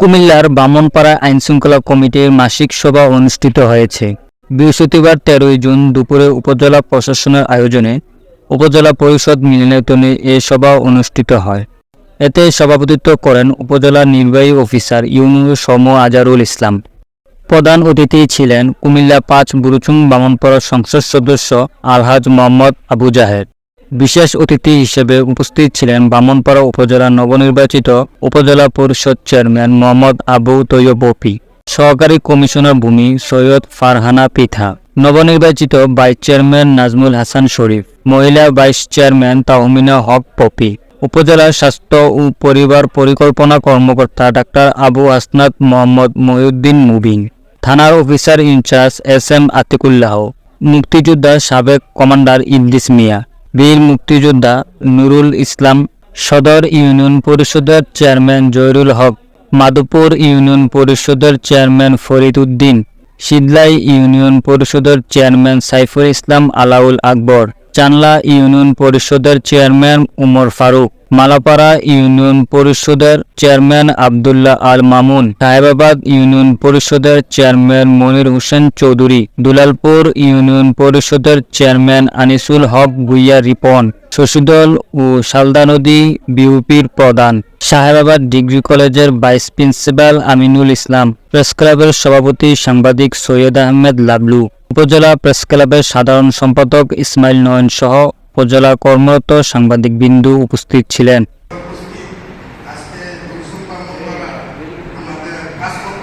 কুমিল্লার বামনপাড়া আইনশৃঙ্খলা কমিটির মাসিক সভা অনুষ্ঠিত হয়েছে। বৃহস্পতিবার তেরোই জুন দুপুরে উপজেলা প্রশাসনের আয়োজনে উপজেলা পরিষদ মিলনায়তনে এ সভা অনুষ্ঠিত হয়। এতে সভাপতিত্ব করেন উপজেলা নির্বাহী অফিসার ইউনু সম আজারুল ইসলাম। প্রধান অতিথি ছিলেন কুমিল্লা পাঁচ বুরুচুং বামনপাড়া সংসদ সদস্য আলহাজ মোহাম্মদ আবু জাহেদ। বিশেষ অতিথি হিসেবে উপস্থিত ছিলেন বামনপাড়া উপজেলা নবনির্বাচিত উপজেলা পরিষদ চেয়ারম্যান মোহাম্মদ আবু তৈয়ব সহকারী কমিশনার ভূমি সৈয়দ ফারহানা পিথা নবনির্বাচিত ভাইস চেয়ারম্যান নাজমুল হাসান শরীফ, মহিলা vice chairman Tahmina Haque poppy, উপজেলা স্বাস্থ্য ও পরিবার পরিকল্পনা কর্মকর্তা ডাক্তার আবু আসনাদ মোহাম্মদ মহিউদ্দিন মুবিং থানার officer in charge S M Atikullah, মুক্তিযোদ্ধা সাবেক কমান্ডার ইদ্রিস মিয়া বীর মুক্তিযোদ্ধা নুরুল ইসলাম সদর ইউনিয়ন পরিষদের চেয়ারম্যান জয়রুল হক মাধুপুর ইউনিয়ন পরিষদের চেয়ারম্যান ফরিদ উদ্দিন, সিদলাই ইউনিয়ন পরিষদের চেয়ারম্যান সাইফুল ইসলাম আলাউল আকবর। চানলা ইউনিয়ন পরিষদের চেয়ারম্যান উমর ফারুক, মালাপাড়া ইউনিয়ন পরিষদের চেয়ারম্যান আবদুল্লাহ আল মামুন, সাহেবাবাদ ইউনিয়ন পরিষদের চেয়ারম্যান মনির হোসেন চৌধুরী, দুলালপুর ইউনিয়ন পরিষদের চেয়ারম্যান আনিসুল হক ভুইয়া রিপন, শশীদল ও শালদা নদী বিউপির প্রধান, সাহেবাবাদ ডিগ্রি কলেজের vice principal Aminul Islam press ক্লাবের সভাপতি সাংবাদিক সৈয়দ আহমেদ লাবলু। উপজেলা প্রেস ক্লাবের সাধারণ সম্পাদক ইসমাইল নয়ন সহ উপজেলা কর্মরত সাংবাদিক বিন্দু উপস্থিত ছিলেন। মুসলমান মোল্লারা আমাদের পাসপোর্ট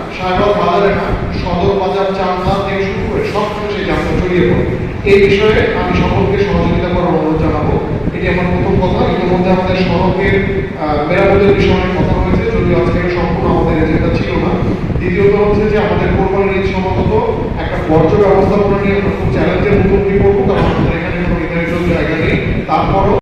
সাহেবাবাদ বাজারে সদর বাজার চান্দা থেকে শুরু করে সবখানে সেই জ্যামটা ছড়িয়ে পড়ে। এই বিষয়ে আমি সকলকে সহযোগিতা করার অনুরোধ জানাব। এটি আমার প্রথম কথা ইতিমধ্যে আমাদের সড়কের মেরামতের বিষয়ে কথা হয়েছে যদিও আজকে সম্পূর্ণ আমাদের এজেন্ডা ছিল না। দ্বিতীয়ত হচ্ছে যে আমাদের কোরবানির ঈদ সম্ভবত একটা বর্জ্য ব্যবস্থাপনা নিয়ে আমরা খুব চ্যালেঞ্জের মুখোমুখি পড়ব কারণ আমাদের এখানে কোনো নির্ধারিত জায়গা নেই। তারপরও